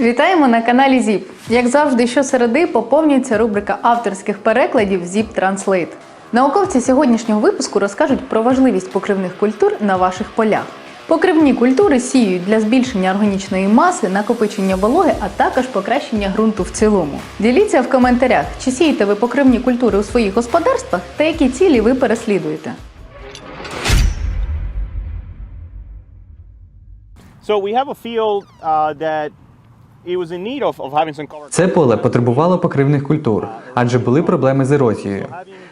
Вітаємо на каналі ЗІП. Як завжди, щосереди поповнюється рубрика авторських перекладів ZIP Translate. Науковці сьогоднішнього випуску розкажуть про важливість покривних культур на ваших полях. Покривні культури сіють для збільшення органічної маси, накопичення вологи, а також покращення ґрунту в цілому. Діліться в коментарях, чи сієте ви покривні культури у своїх господарствах та які цілі ви переслідуєте. So we have a field uh, that Це поле потребувало покривних культур, адже були проблеми з ерозією.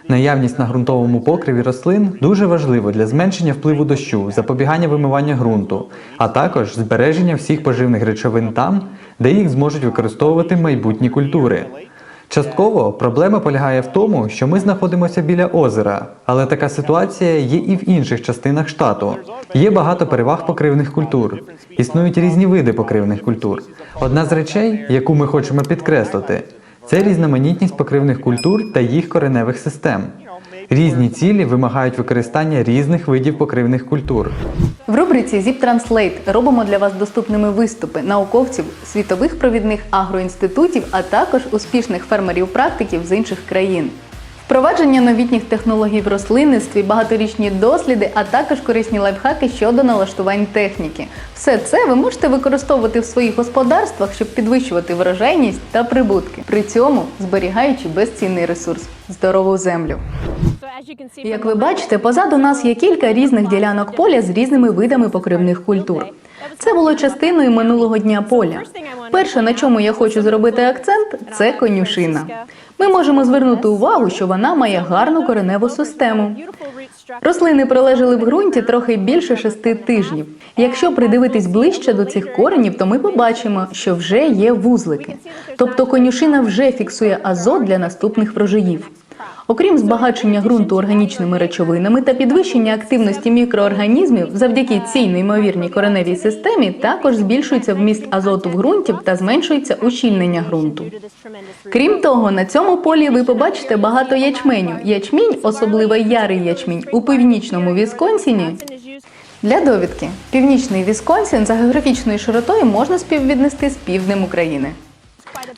Наявність на ґрунтовому покриві рослин дуже важливо для зменшення впливу дощу, запобігання вимивання ґрунту, а також збереження всіх поживних речовин там, де їх зможуть використовувати майбутні культури. Частково проблема полягає в тому, що ми знаходимося біля озера, але така ситуація є і в інших частинах штату. Є багато переваг покривних культур. Існують різні види покривних культур. Одна з речей, яку ми хочемо підкреслити, це різноманітність покривних культур та їх кореневих систем. Різні цілі вимагають використання різних видів покривних культур. В рубриці ZIP Translate робимо для вас доступними виступи науковців світових провідних агроінститутів, а також успішних фермерів-практиків з інших країн. Впровадження новітніх технологій в рослинництві, багаторічні досліди, а також корисні лайфхаки щодо налаштувань техніки. Все це ви можете використовувати в своїх господарствах, щоб підвищувати врожайність та прибутки, при цьому зберігаючи безцінний ресурс здорову землю. Як ви бачите, позаду нас є кілька різних ділянок поля з різними видами покривних культур. Це було частиною минулого дня поля. Перше, на чому я хочу зробити акцент, це конюшина. Ми можемо звернути увагу, що вона має гарну кореневу систему. Рослини пролежали в ґрунті трохи більше шести тижнів. Якщо придивитись ближче до цих коренів, то ми побачимо, що вже є вузлики. Тобто конюшина вже фіксує азот для наступних врожаїв. Окрім збагачення ґрунту органічними речовинами та підвищення активності мікроорганізмів, завдяки цій неймовірній кореневій системі також збільшується вміст азоту в ґрунті та зменшується ущільнення ґрунту. Крім того, на цьому полі ви побачите багато ячменю. Ячмінь, особливо ярий ячмінь, у північному Вісконсіні. Для довідки, північний Вісконсін за географічною широтою можна співвіднести з півднем України.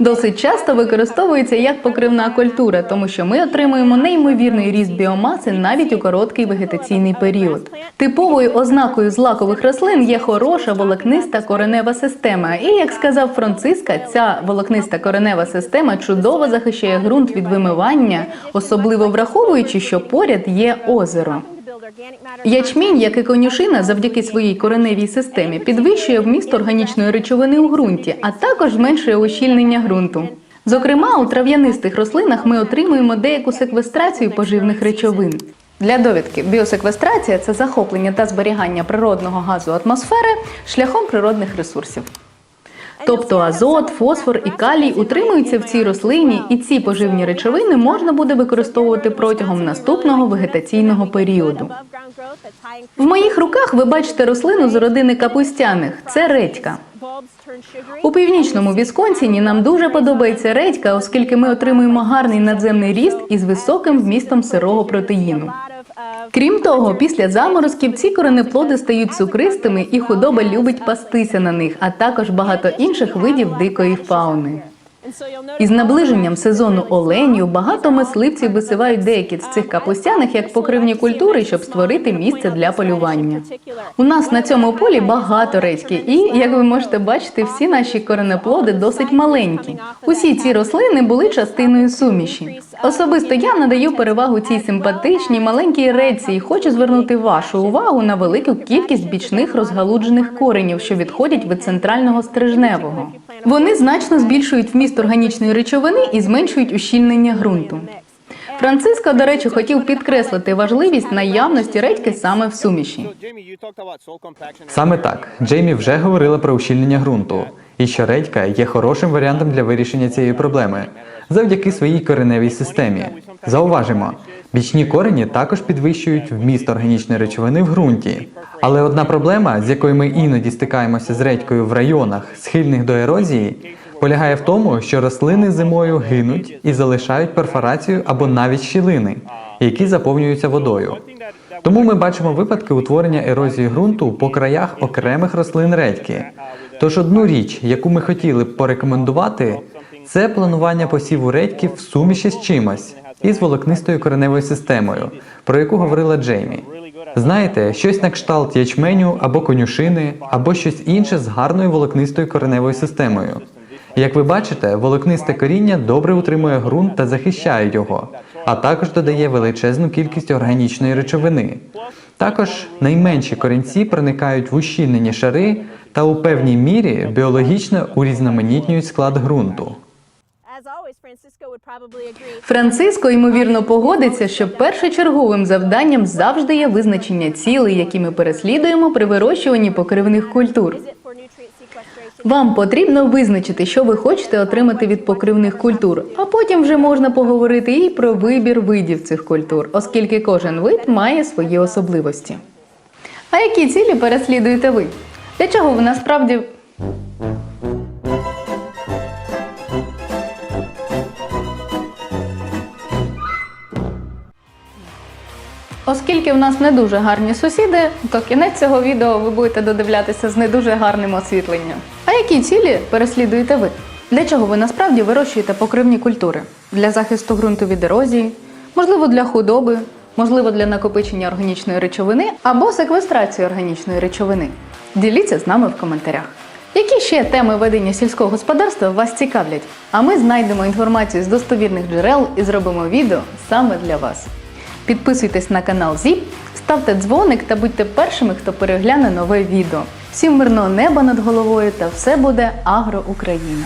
Досить часто використовується як покривна культура, тому що ми отримуємо неймовірний ріст біомаси навіть у короткий вегетаційний період. Типовою ознакою злакових рослин є хороша волокниста коренева система. І як сказав Франциска, ця волокниста коренева система чудово захищає ґрунт від вимивання, особливо враховуючи, що поряд є озеро. Ячмінь, як і конюшина, завдяки своїй кореневій системі підвищує вміст органічної речовини у ґрунті, а також зменшує ущільнення ґрунту. Зокрема, у трав'янистих рослинах ми отримуємо деяку секвестрацію поживних речовин. Для довідки, біосеквестрація це захоплення та зберігання природного газу атмосфери шляхом природних ресурсів. Тобто азот, фосфор і калій утримуються в цій рослині, і ці поживні речовини можна буде використовувати протягом наступного вегетаційного періоду. В моїх руках ви бачите рослину з родини капустяних. Це редька. У північному Вісконсіні нам дуже подобається редька, оскільки ми отримуємо гарний надземний ріст із високим вмістом сирого протеїну. Крім того, після заморозків ці коренеплоди стають цукристими і худоба любить пастися на них, а також багато інших видів дикої фауни. Із наближенням сезону оленів багато мисливців висивають деякі з цих капустяних як покривні культури, щоб створити місце для полювання. У нас на цьому полі багато редьки, і як ви можете бачити, всі наші коренеплоди досить маленькі. Усі ці рослини були частиною суміші. Особисто я надаю перевагу цій симпатичній маленькій редці і хочу звернути вашу увагу на велику кількість бічних розгалуджених коренів, що відходять від центрального стрижневого. Вони значно збільшують вміст органічної речовини і зменшують ущільнення ґрунту. Франциско, до речі, хотів підкреслити важливість наявності редьки саме в суміші. Саме так, Джеймі вже говорила про ущільнення ґрунту, і що редька є хорошим варіантом для вирішення цієї проблеми завдяки своїй кореневій системі. Зауважимо, бічні корені також підвищують вміст органічної речовини в ґрунті. Але одна проблема, з якою ми іноді стикаємося з редькою в районах, схильних до ерозії, полягає в тому, що рослини зимою гинуть і залишають перфорацію або навіть щілини, які заповнюються водою. Тому ми бачимо випадки утворення ерозії ґрунту по краях окремих рослин редьки. Тож одну річ, яку ми хотіли б порекомендувати, це планування посіву редьків в суміші з чимось із волокнистою кореневою системою, про яку говорила Джеймі. Знаєте, щось на кшталт ячменю або конюшини, або щось інше з гарною волокнистою кореневою системою. Як ви бачите, волокнисте коріння добре утримує ґрунт та захищає його, а також додає величезну кількість органічної речовини. Також найменші корінці проникають в ущільнені шари та у певній мірі біологічно урізноманітнюють склад ґрунту. Франциско ймовірно погодиться, що першочерговим завданням завжди є визначення цілей, які ми переслідуємо при вирощуванні покривних культур. Вам потрібно визначити, що ви хочете отримати від покривних культур, а потім вже можна поговорити і про вибір видів цих культур, оскільки кожен вид має свої особливості. А які цілі переслідуєте ви? Для чого ви насправді Оскільки в нас не дуже гарні сусіди, то кінець цього відео ви будете додивлятися з не дуже гарним освітленням. А які цілі переслідуєте ви? Для чого ви насправді вирощуєте покривні культури? Для захисту ґрунту від ерозії, можливо, для худоби, можливо, для накопичення органічної речовини або секвестрації органічної речовини. Діліться з нами в коментарях. Які ще теми ведення сільського господарства вас цікавлять? А ми знайдемо інформацію з достовірних джерел і зробимо відео саме для вас. Підписуйтесь на канал ЗІП, ставте дзвоник та будьте першими, хто перегляне нове відео. Всім мирного неба над головою та все буде Агро Україна!